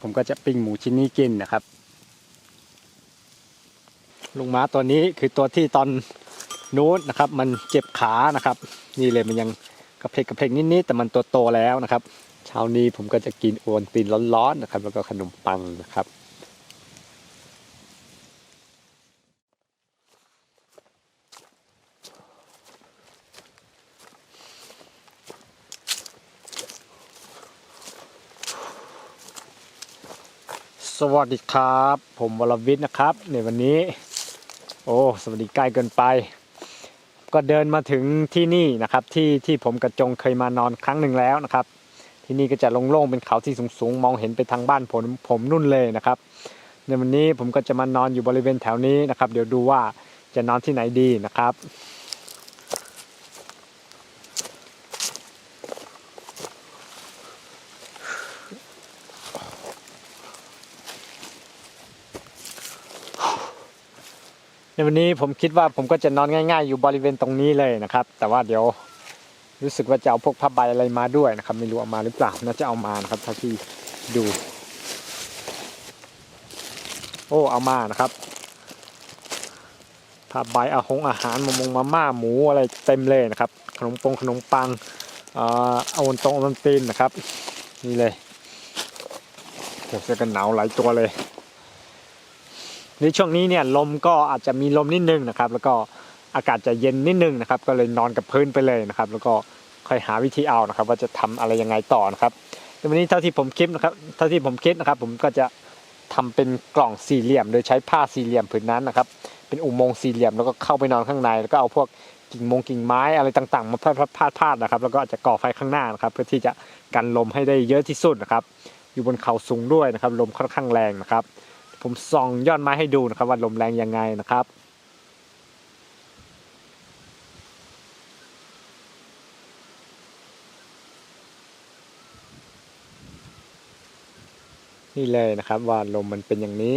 ผมก็จะปิ้งหมูชิ้นนี้กินนะครับ ลุงม้าตัวนี้คือตัวที่ตอนนู้นนะครับ มันเจ็บขานะครับ นี่เลยมันยังกระเพกกระเพกนิดๆแต่มันตัวโตแล้วนะครับเช้านี้ผมก็จะกินโอวนตีนร้อนๆนะครับ แล้วก็ขนมปังนะครับ สวัสดีครับ ผมวรวิทย์นะครับในวันนี้ โอ้สวัสดีใกล้เกินไป ก็เดินมาถึงที่นี่นะครับ ที่ที่ผมกระจงเคยมานอนครั้งหนึ่งแล้วนะครับ ที่นี่ก็จะโล่งๆเป็นเขาที่สูงๆ มองเห็นไปทางบ้านผมผมนุ่นเลยนะครับในวันนี้ผมก็จะมานอนอยู่บริเวณแถวนี้นะครับ เดี๋ยวดูว่าจะนอนที่ไหนดีนะครับ ในวันนี้ผมคิดว่าผมก็จะนอนง่าย ๆ อยู่บริเวณตรงนี้เลยนะครับ แต่ว่าเดี๋ยวรู้สึกว่าจะเอาพวกผ้าใบอะไรมาด้วยนะครับ ไม่รู้เอามาหรือเปล่าน่าจะเอามานะครับถ้าที่ดู โอ้เอามานะครับผ้าใบอาหงอาหารมะมงมาม่าหมูอะไรเต็มเลยนะครับ ขนมปงขนมปังเอ่อเอาวนตรงอาวนตีนนะครับ นี่เลยโอ้เสื้อกันหนาวหลายตัวเลย ในช่วงนี้เนี่ยลมก็อาจจะมีลมนิดนึงนะครับ แล้วก็อากาศจะเย็นนิดนึงนะครับ ก็เลยนอนกับพื้นไปเลยนะครับ แล้วก็ค่อยหาวิธีเอานะครับ ว่าจะทำอะไรยังไงต่อนะครับวันนี้เท่าที่ผมคิดนะครับเท่าที่ผมคิดนะครับ ผมก็จะทำเป็นกล่องสี่เหลี่ยม โดยใช้ผ้าสี่เหลี่ยมผืนนั้นนะครับ เป็นอุโมงค์สี่เหลี่ยมแล้วก็เข้าไปนอนข้างใน แล้วก็เอาพวกกิ่งมงกิ่งไม้อะไรต่างๆ มาพาดพาดพาดนะครับ แล้วก็อาจจะก่อไฟข้างหน้านะครับ เพื่อที่จะกันลมให้ได้เยอะที่สุดนะครับ อยู่บนเขาสูงด้วยนะครับ ลมค่อนข้างแรงนะครับ ผมส่องยอดไม้ให้ดูนะครับ ว่าลมแรงยังไงนะครับนี่เลยนะครับว่าลมมันเป็นอย่างนี้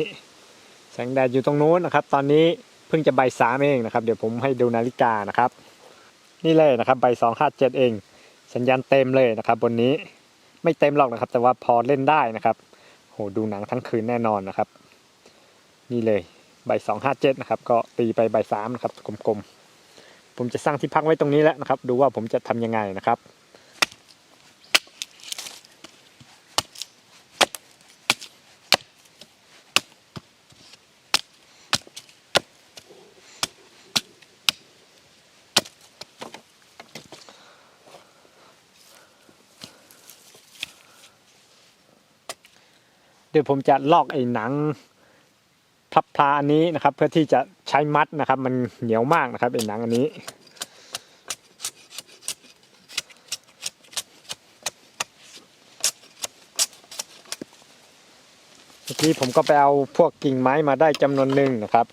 แสงแดดอยู่ตรงนู้นนะครับ ตอนนี้เพิ่งจะใบสามเองนะครับ เดี๋ยวผมให้ดูนาฬิกานะครับ นี่เลยนะครับใบสองห้าเจ็ดเอง สัญญาณเต็มเลยนะครับ บนนี้ไม่เต็มหรอกนะครับ แต่ว่าพอเล่นได้นะครับโหดูหนังทั้งคืนแน่นอนนะครับ นี่เลยใบสองห้าเจ็ดนะครับ ก็ตีไปใบสามนะครับกลมๆ ผมจะสร้างที่พักไว้ตรงนี้แล้วนะครับ ดูว่าผมจะทำยังไงนะครับเดี๋ยวผมจะลอกไอ้หนัง พลับพลาอันนี้นะครับ เพื่อที่จะใช้มัดนะครับ มันเหนียวมากนะครับไอ้หนังอันนี้ เมื่อกี้ผมก็ไปเอาพวกกิ่งไม้มาได้จำนวนหนึ่งนะครับ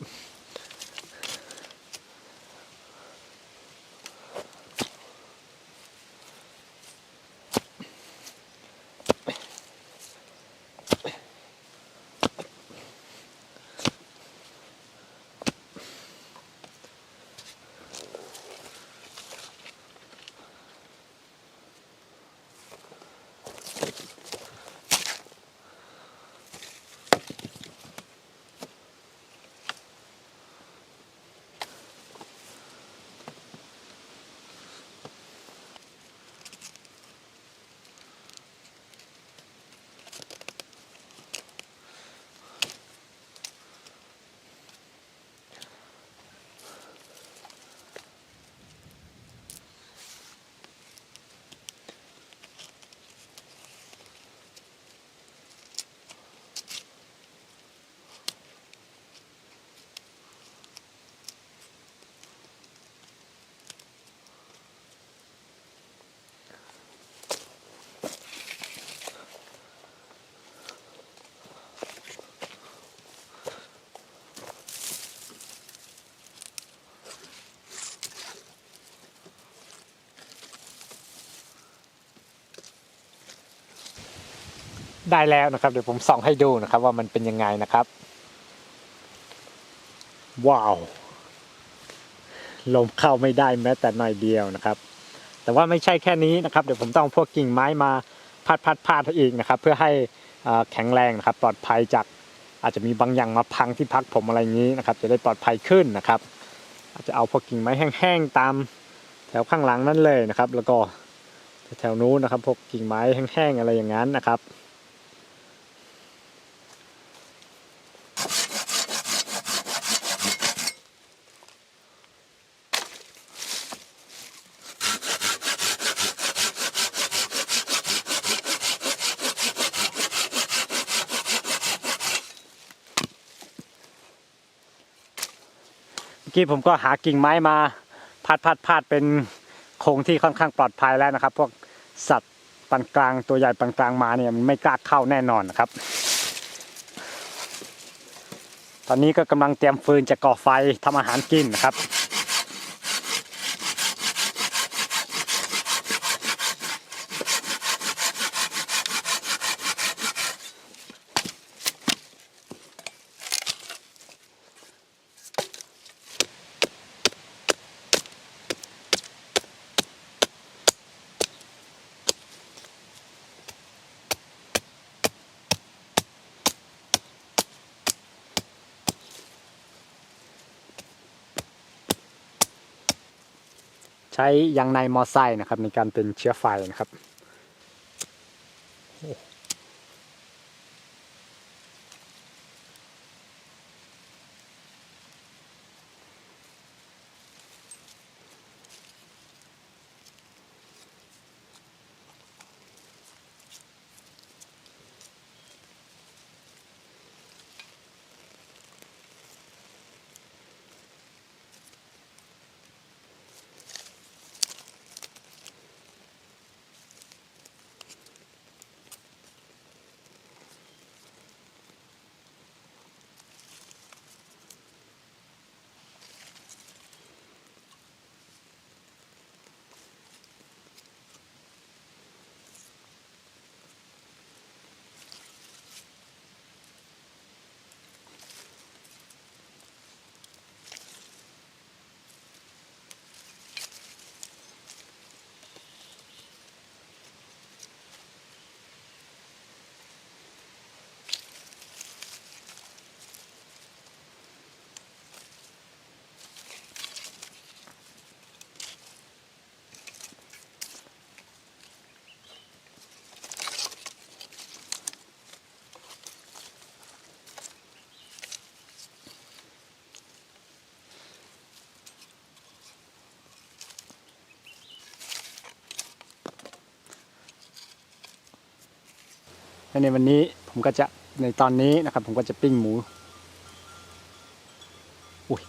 ได้แล้วนะครับเดี๋ยวผมส่องให้ดูนะครับ ว่ามันเป็นยังไงนะครับ ว้าวลมเข้าไม่ได้แม้แต่หน่อยเดียวนะครับ แต่ว่าไม่ใช่แค่นี้นะครับ เดี๋ยวผมต้องพวกกิ่งไม้มาพาดพาดพาดอีกนะครับ เพื่อให้อ่าแข็งแรงนะครับ ปลอดภัยจากอาจจะมีบางอย่างมาพังที่พักผมอะไรอย่างนี้นะครับ จะได้ปลอดภัยขึ้นนะครับ อาจจะเอาพวกกิ่งไม้แห้งๆตามแถวข้างหลังนั่นเลยนะครับ แล้วก็แถวนู้นนะครับ พวกกิ่งไม้แห้งๆอะไรอย่างนั้นนะครับ กี้ผมก็หากิ่งไม้มาพัดพัดพัดเป็นโครงที่ค่อนข้างปลอดภัยแล้วนะครับ พวกสัตว์ปานกลางตัวใหญ่ปานกลางมาเนี่ยมันไม่กล้าเข้าแน่นอนนะครับ ตอนนี้ก็กำลังเตรียมฟืนจะก่อไฟทำอาหารกินนะครับ ใช้ยางในมอไซค์นะครับในการเป็นเชื้อไฟนะครับ และในวันนี้ผมก็จะในตอนนี้นะครับ ผมก็จะปิ้งหมูอุ้ย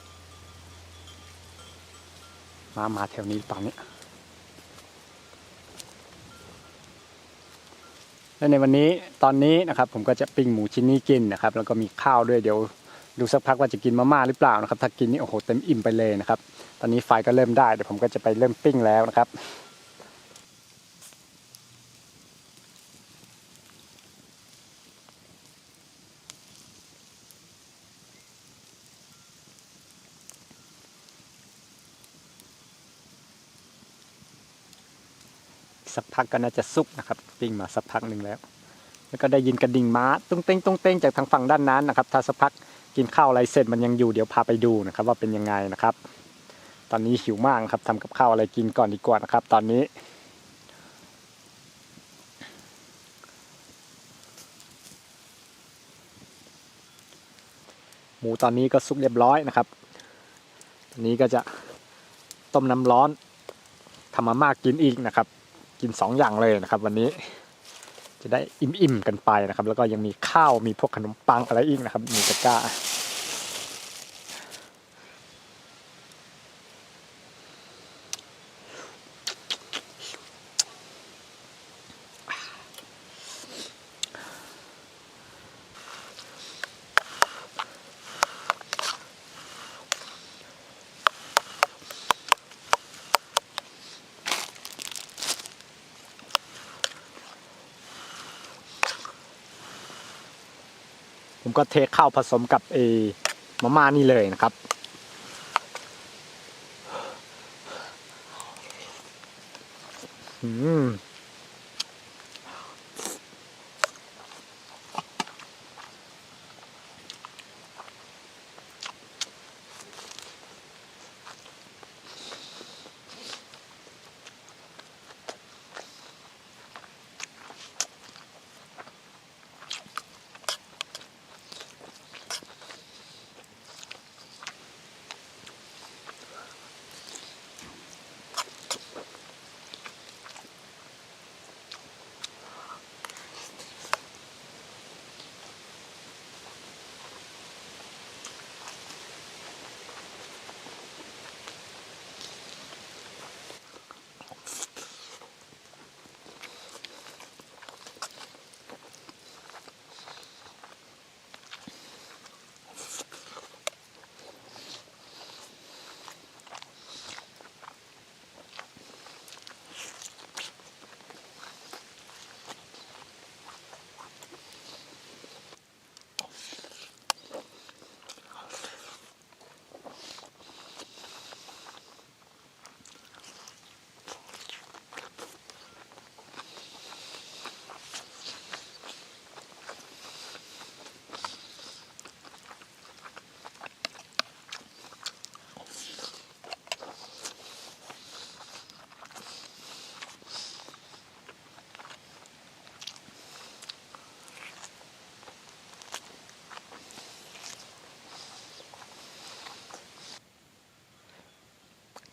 มามาแถวนี้ตอนนี้ และในวันนี้ตอนนี้นะครับ ผมก็จะปิ้งหมูชิ้นนี้กินนะครับ แล้วก็มีข้าวด้วยเดี๋ยวดูสักพักว่าจะกินมาม่าหรือเปล่านะครับ ถ้ากินนี่โอ้โหเต็มอิ่มไปเลยนะครับ ตอนนี้ไฟก็เริ่มได้เดี๋ยวผมก็จะไปเริ่มปิ้งแล้วนะครับ สักพักก็น่าจะสุกนะครับปิ้งมาสักพักหนึ่งแล้ว แล้วก็ได้ยินกระดิ่งม้าตุ้งเต้งตุ้งเต้งจากทางฝั่งด้านนั้นนะครับ ถ้าสักพักกินข้าวอะไรเสร็จมันยังอยู่เดี๋ยวพาไปดูนะครับ ว่าเป็นยังไงนะครับ ตอนนี้หิวมากครับทำกับข้าวอะไรกินก่อนดีกว่านะครับ ตอนนี้ หมูตอนนี้ก็สุกเรียบร้อยนะครับตอนนี้ก็จะต้มน้ำร้อนทำมาม่ากินอีกนะครับ กินสองอย่างเลยนะครับ วันนี้จะได้อิ่มๆกันไปนะครับ แล้วก็ยังมีข้าวมีพวกขนมปังอะไรอีกนะครับมีตะกร้า ผมก็เทข้าวผสมกับเออมาม่านี่เลยนะครับ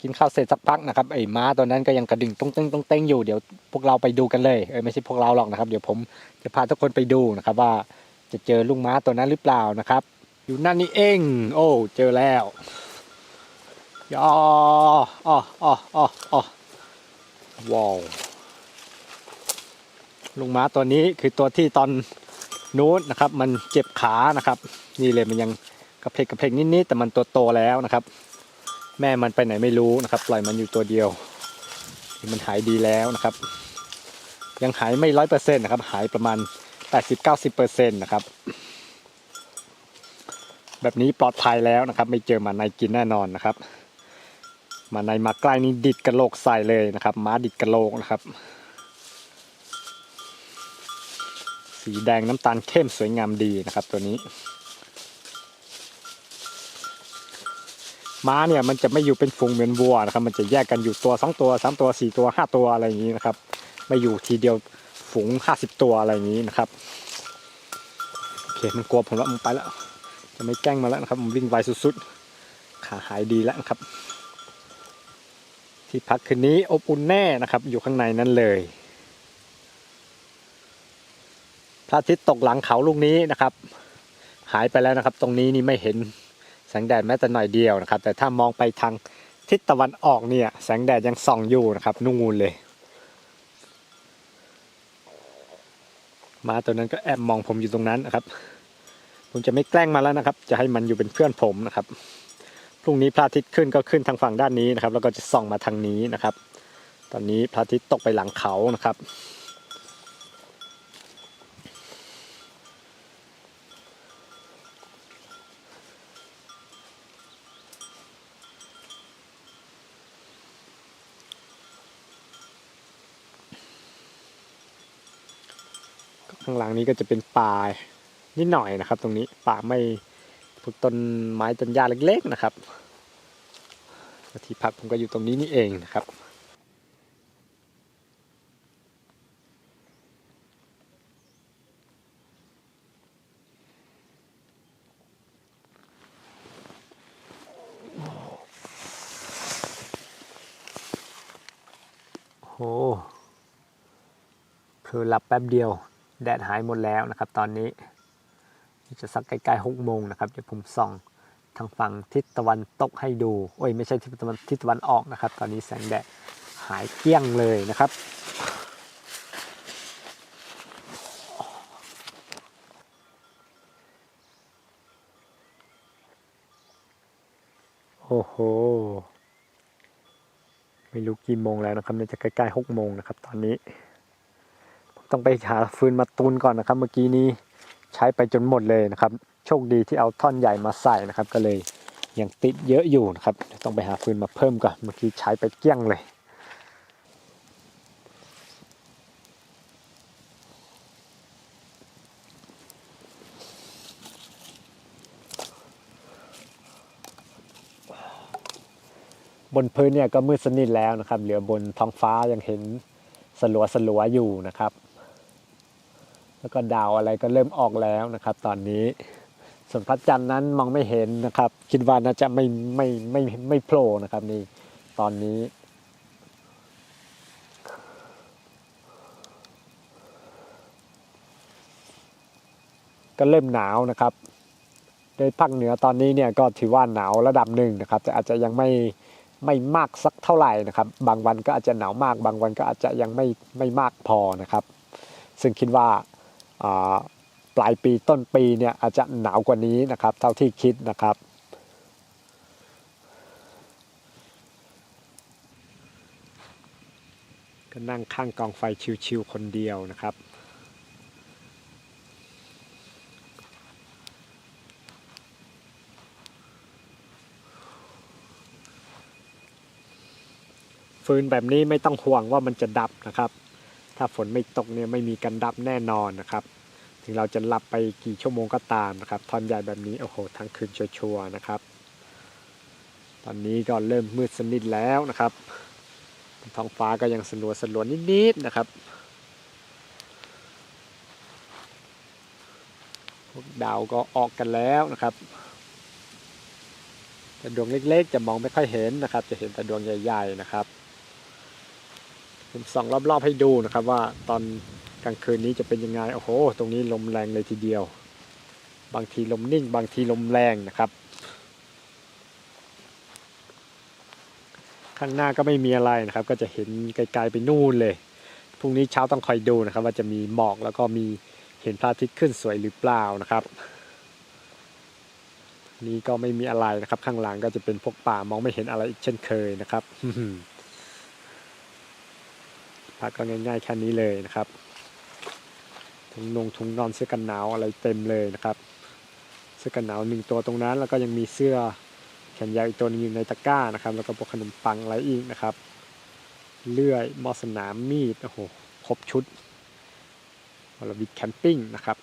กินข้าวเสร็จสักพักนะครับไอ้ม้าตัวนั้นก็ยังกระดิ่งต้องเต้งต้องเต้งอยู่เดี๋ยวพวกเราไปดูกันเลยเออไม่ใช่พวกเราหรอกนะครับ เดี๋ยวผมจะพาทุกคนไปดูนะครับว่าจะเจอลุงม้าตัวนั้นหรือเปล่านะครับ อยู่นั่นนี่เอง โอ้เจอแล้วยออ๋ออ๋ออ๋ออว้าวลุงม้าตัวนี้คือตัวที่ตอนนู้นนะครับ มันเจ็บขานะครับ นี่เลยมันยังกระเพกกระเพกนิดๆแต่มันตัวโตแล้วนะครับ แม่มันไปไหนไม่รู้นะครับ ปล่อยมันอยู่ตัวเดียวมันหายดีแล้วนะครับ ยังหายไม่ร้อยเปอร์เซ็นต์นะครับ หายประมาณแปดสิบเก้าสิบเปอร์เซ็นต์นะครับ แบบนี้ปลอดภัยแล้วนะครับ ไม่เจอมาในกินแน่นอนนะครับ มาในมาใกล้นี่ดิดกระโหลกใส่เลยนะครับ ม้าดิดกระโหลกนะครับ สีแดงน้ำตาลเข้มสวยงามดีนะครับ ตัวนี้ ม้าเนี่ยมันจะไม่อยู่เป็นฝูงเหมือนวัวนะครับ มันจะแยกกันอยู่ตัวสองตัวสามตัวสี่ตัวห้าตัวอะไรอย่างนี้นะครับ ไม่อยู่ทีเดียวฝูงห้าสิบตัวอะไรอย่างนี้นะครับโอเคมันกลัวผมแล้วมันไปแล้ว จะไม่แกล้งมาแล้วนะครับผมวิ่งไวสุดๆขาหายดีแล้วครับ ที่พักคืนนี้อบอุ่นแน่นะครับ อยู่ข้างในนั้นเลยพระอาทิตย์ตกหลังเขาลูกนี้นะครับ หายไปแล้วนะครับ ตรงนี้นี่ไม่เห็น งแดดแม้แต่หน่อยเดียวนะครับ แต่ถ้ามองไปทางทิศตะวันออกเนี่ยแสงแดดยังส่องอยู่นะครับนุ่งงูเลย มาตัวนั้นก็แอบมองผมอยู่ตรงนั้นนะครับ ผมจะไม่แกล้งมาแล้วนะครับ จะให้มันอยู่เป็นเพื่อนผมนะครับพรุ่งนี้พระอาทิตย์ขึ้นก็ขึ้นทางฝั่งด้านนี้นะครับ แล้วก็จะส่องมาทางนี้นะครับ ตอนนี้พระอาทิตย์ตกไปหลังเขานะครับ ข้างหลังนี้ก็จะเป็นป่านิดหน่อยนะครับ ตรงนี้ป่าไม่ปลูกต้นไม้ต้นหญ้าเล็ก ๆนะครับที่พักผมก็อยู่ตรงนี้นี่เองนะครับโหคือหลับแป๊บเดียว แดดหายหมดแล้วนะครับ ตอนนี้จะสักใกล้ๆหกโมงนะครับเดี๋ยวผมส่องทางฝั่งทิศตะวันตกให้ดูโอ้ยไม่ใช่ทิศตะวันทิศตะวันออกนะครับ ตอนนี้แสงแดดหายเกลี้ยงเลยนะครับ โอ้โห ไม่รู้กี่โมงแล้วนะครับน่าจะใกล้ๆหกโมงนะครับ ตอนนี้ ต้องไปหาฟืนมาตุนก่อนนะครับ เมื่อกี้นี้ใช้ไปจนหมดเลยนะครับ โชคดีที่เอาท่อนใหญ่มาใส่นะครับ ก็เลยยังติดเยอะอยู่นะครับ ต้องไปหาฟืนมาเพิ่มก่อนเมื่อกี้ใช้ไปเกลี้ยงเลยบนพื้นเนี่ยก็มืดสนิทแล้วนะครับ เหลือบนท้องฟ้ายังเห็นสลัวสลัวอยู่นะครับ แล้วก็ดาวอะไรก็เริ่มออกแล้วนะครับ ตอนนี้ส่วนพระจันทร์นั้นมองไม่เห็นนะครับ คิดว่าน่าจะไม่ไม่ไม่ไม่โผล่นะครับนี่ตอนนี้ ก็เริ่มหนาวนะครับ โดยภาคเหนือตอนนี้เนี่ยก็ถือว่าหนาวระดับหนึ่งนะครับ แต่อาจจะยังไม่ไม่มากสักเท่าไหร่นะครับ บางวันก็อาจจะหนาวมาก บางวันก็อาจจะยังไม่ไม่มากพอนะครับ ซึ่งคิดว่า ปลายปีต้นปีเนี่ยอาจจะหนาวกว่านี้นะครับ เท่าที่คิดนะครับก็นั่งข้างกองไฟชิวๆคนเดียวนะครับ ฟืนแบบนี้ไม่ต้องห่วงว่ามันจะดับนะครับ ถ้าฝนไม่ตกเนี่ยไม่มีกันดับแน่นอนนะครับ ถึงเราจะหลับไปกี่ชั่วโมงก็ตามนะครับทอนใหญ่แบบนี้โอ้โหทั้งคืนชัวร์นะครับ ตอนนี้ก็เริ่มมืดสนิทแล้วนะครับท้องฟ้าก็ยังสลัวสลัวๆนิดๆนะครับพวกดาวก็ออกกันแล้วนะครับแต่ดวงเล็กๆจะมองไม่ค่อยเห็นนะครับ จะเห็นแต่ดวงใหญ่ ๆนะครับ ผมส่องรอบๆให้ดูนะครับ ว่าตอนกลางคืนนี้จะเป็นยังไงโอ้โห ตรงนี้ลมแรงเลยทีเดียว บางทีลมนิ่ง บางทีลมแรงนะครับ ข้างหน้าก็ไม่มีอะไรนะครับ ก็จะเห็นไกลๆไปนู่นเลยพรุ่งนี้เช้าต้องคอยดูนะครับ ว่าจะมีหมอกแล้วก็มีเห็นพระอาทิตย์ขึ้นสวยหรือเปล่านะครับ นี่ก็ไม่มีอะไรนะครับ ข้างหลังก็จะเป็นพวกป่ามองไม่เห็นอะไรอีกเช่นเคยนะครับ พักก็ง่ายๆแค่นี้เลยนะครับถุงนงถุงนอนเสื้อกันหนาวอะไรเต็มเลยนะครับเสื้อกันหนาวหนึ่งตัวตรงนั้น แล้วก็ยังมีเสื้อแขนยาวอีกตัวหนึงอยู่ในตะกร้านะครับ แล้วก็พวกขนมปังอะไรอีกนะครับ เลื่อยมอสนามมีดโอ้โหครบชุดวลวิดแคมปิ้งนะครับ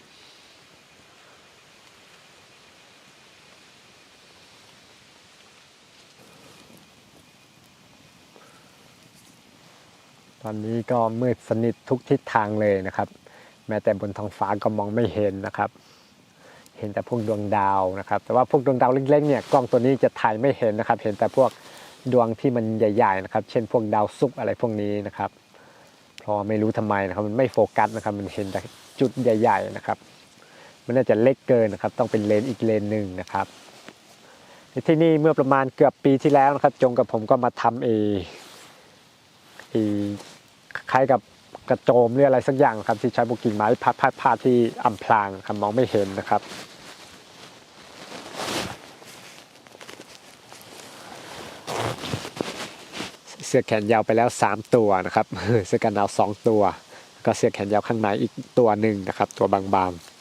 ตอนนี้ก็มืดสนิททุกทิศทางเลยนะครับ แม้แต่บนท้องฟ้าก็มองไม่เห็นนะครับ เห็นแต่พวกดวงดาวนะครับ แต่ว่าพวกดวงดาวเล็กๆเนี่ยกล้องตัวนี้จะถ่ายไม่เห็นนะครับ เห็นแต่พวกดวงที่มันใหญ่ ๆ นะครับ เช่นพวกดาวศุกอะไรพวกนี้นะครับเพราะไม่รู้ทำไมนะครับมันไม่โฟกัสนะครับ มันเห็นแต่จุดใหญ่ ๆ นะครับ มันน่าจะเล็กเกินนะครับ ต้องเป็นเลนส์อีกเลนส์หนึ่งนะครับที่นี่เมื่อประมาณเกือบปีที่แล้วนะครับ จงกับผมก็มาทำเอเอ คล้ายกับกระโจมหรืออะไรสักอย่างครับที่ใช้บุกิ่งไม้พัดพัดพาดที่อำพรางครับมองไม่เห็นนะครับ เสื้อแขนยาวไปแล้ว 3 ตัวนะครับเสื้อกันหนาว2ตัว ก็เสื้อแขนยาวข้างในอีกตัวหนึ่งนะครับ ตัวบางๆ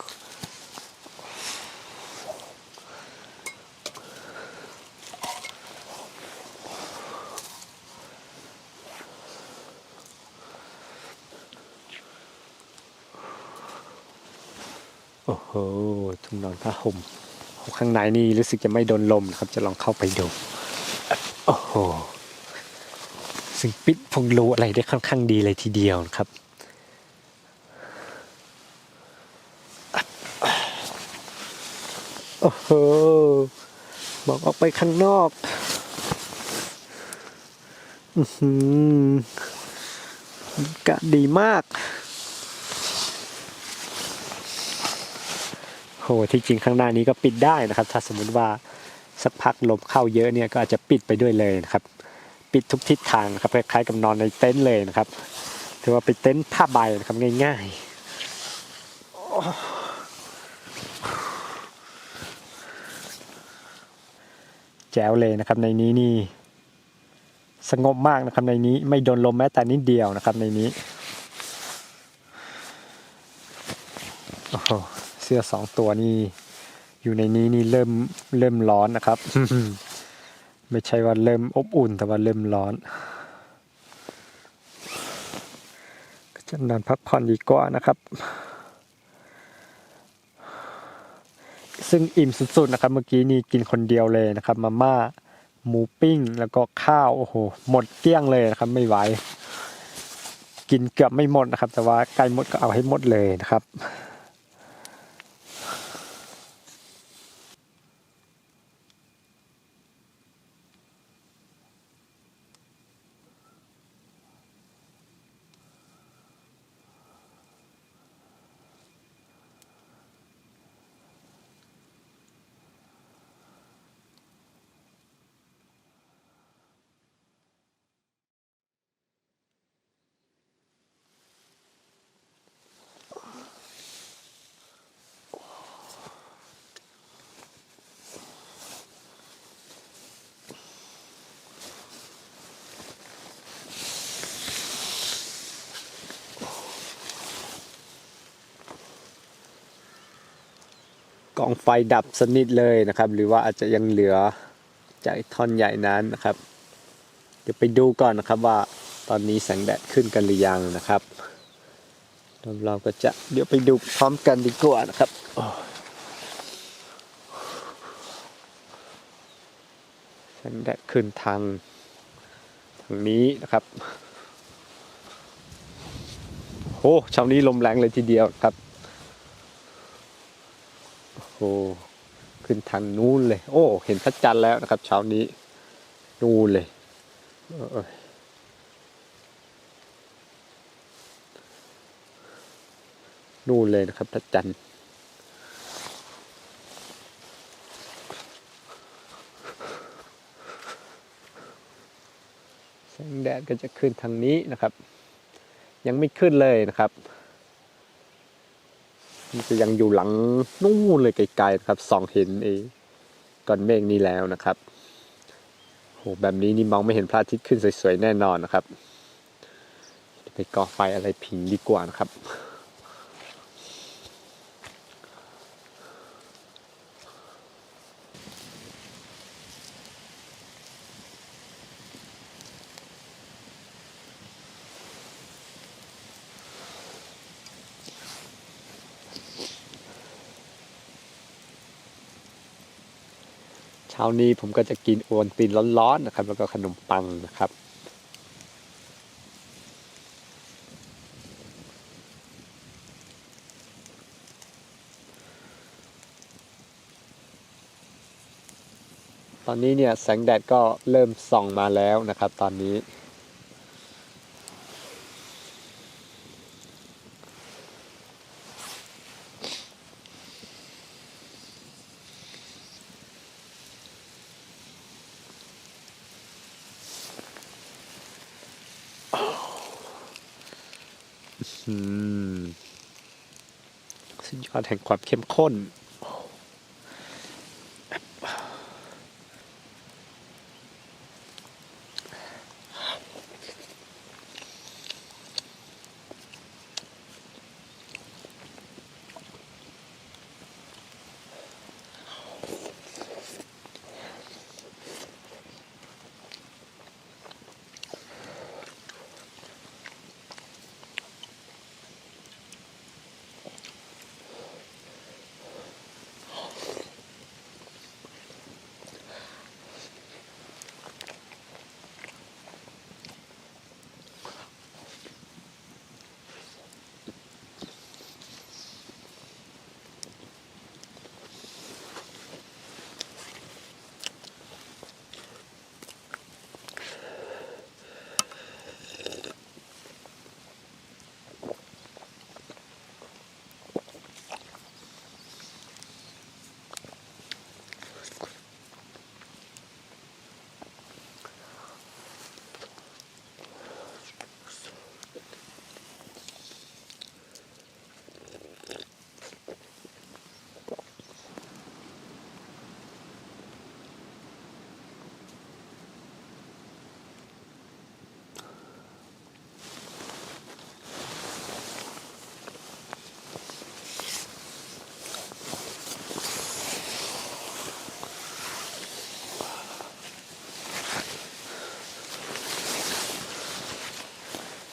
โอ้โหทุ่งนอนผ้าห่มข้างในนี่รู้สึกจะไม่โดนลมนะครับ จะลองเข้าไปดู โอ้โห ซึ่งปิดพงรูอะไรได้ค่อนข้างดีเลยทีเดียวนะครับโอ้โหมองออกไปข้างนอกอือหือกะดีมาก โหที่จริงข้างหน้านี้ก็ปิดได้นะครับ ถ้าสมมุติว่าสักพักลมเข้าเยอะเนี่ยก็อาจจะปิดไปด้วยเลยนะครับ ปิดทุกทิศทางนะครับคล้ายๆกับนอนในเต็นท์เลยนะครับถือว่าเป็นเต็นท์ผ้าใบนะครับง่ายๆ แจ๋วเลยนะครับในนี้นี่สงบมากนะครับในนี้ไม่โดนลมแม้แต่นิดเดียวนะครับในนี้โอ้โห สื้อสองตัวนี่อยู่ในนี้นี่เริ่มเริ่มร้อนนะครับ ไม่ใช่ว่าเริ่มอบอุ่นแต่ว่าเริ่มร้อน ก็จะนอนพักผ่อนดีกว่านะครับ ซึ่งอิ่มสุดๆนะครับ เมื่อกี้นี่กินคนเดียวเลยนะครับ มาม่าหมูปิ้งแล้วก็ข้าวโอ้โหหมดเกลี้ยงเลยนะครับ ไม่ไหวกินเกือบไม่หมดนะครับ แต่ว่าใกล้หมดก็เอาให้หมดเลยนะครับ กองไฟดับสนิทเลยนะครับ หรือว่าอาจจะยังเหลือจากท่อนใหญ่นั้นนะครับ เดี๋ยวไปดูก่อนนะครับว่าตอนนี้แสงแดดขึ้นกันหรือยังนะครับเราก็จะเดี๋ยวไปดูพร้อมกันดีกว่านะครับแสงแดดขึ้นทางทางนี้นะครับโอ้เช้านี้ลมแรงเลยทีเดียวครับ อ้ขึ้นทางนู้นเลย โอ้ เห็นพระจันทร์แล้วนะครับ เช้านี้นู่นเลยนู่นเลยนะครับพระจันทร์แสงแดดก็จะขึ้นทางนี้นะครับ ยังไม่ขึ้นเลยนะครับ จะยังอยู่หลังนู่นเลยไกลๆนะครับส่องเห็นไอ้ก้อนเมฆนี้แล้วนะครับโหแบบนี้นี่มองไม่เห็นพระอาทิตย์ขึ้นสวยๆแน่นอนนะครับ ไปก่อไฟอะไรผิงดีกว่านะครับ ช้านี้ผมก็จะกินโอนตินร้อนๆนะครับ แล้วก็ขนมปังนะครับ ตอนนี้เนี่ยแสงแดดก็เริ่มส่องมาแล้วนะครับ ตอนนี้ สุดยอดแห่งความเข้มข้น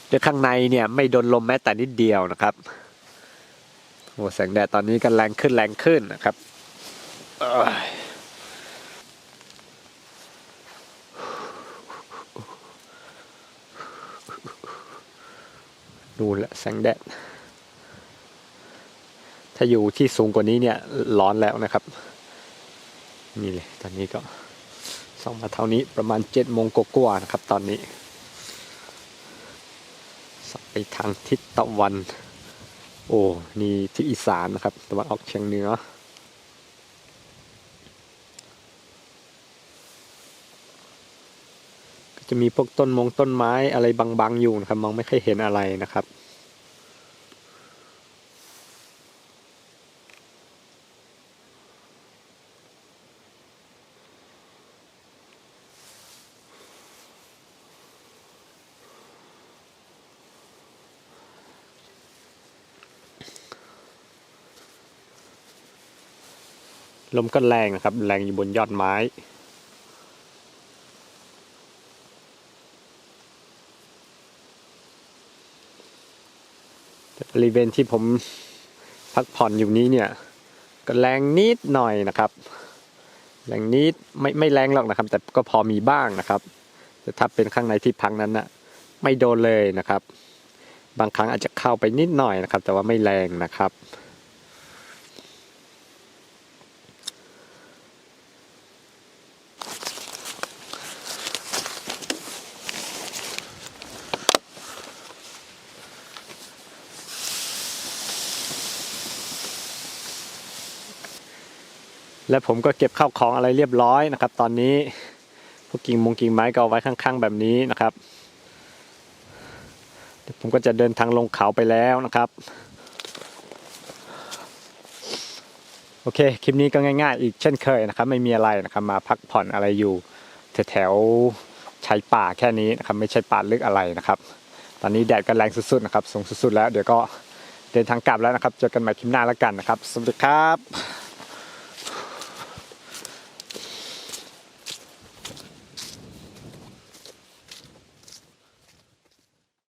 เดี๋ยวข้างในเนี่ยไม่โดนลมแม้แต่นิดเดียวนะครับโอ้แสงแดดตอนนี้ก็แรงขึ้นแรงขึ้นนะครับเอ้ยนู่นและแสงแดด ถ้าอยู่ที่สูงกว่านี้เนี่ยร้อนแล้วนะครับ นี่เลยตอนนี้ก็ส่องมาเท่านี้ประมาณเจ็ดโมงกว่าๆนะครับตอนนี้ ไปทางทิศตะวัน โอ้นี่ที่อีสานนะครับ ตะวันออกเฉียงเหนือก็จะมีพวกต้นมงต้นไม้อะไรบางๆอยู่นะครับ มองไม่ค่อยเห็นอะไรนะครับ ลมก็แรงนะครับ แรงอยู่บนยอดไม้ บริเวณที่ผมพักผ่อนอยู่นี้เนี่ย ก็แรงนิดหน่อยนะครับแรงนิดไม่ไม่แรงหรอกนะครับ แต่ก็พอมีบ้างนะครับแต่ถ้าเป็นข้างในที่พักนั้นนะไม่โดนเลยนะครับ บางครั้งอาจจะเข้าไปนิดหน่อยนะครับ แต่ว่าไม่แรงนะครับ และผมก็เก็บข้าวของอะไรเรียบร้อยนะครับ ตอนนี้พวกกิ่งมงกิ่งไม้ก็เอาไว้ข้างๆแบบนี้นะครับเดี๋ยวผมก็จะเดินทางลงเขาไปแล้วนะครับโอเคคลิปนี้ก็ง่ายๆ อีกเช่นเคยนะครับ ไม่มีอะไรนะครับ มาพักผ่อนอะไรอยู่แถวๆชายป่าแค่นี้นะครับ ไม่ใช่ป่าลึกอะไรนะครับ ตอนนี้แดดก็แรงสุดๆนะครับสูงสุดๆแล้ว เดี๋ยวก็เดินทางกลับแล้วนะครับเจอกันใหม่คลิปหน้าแล้วกันนะครับ สวัสดีครับ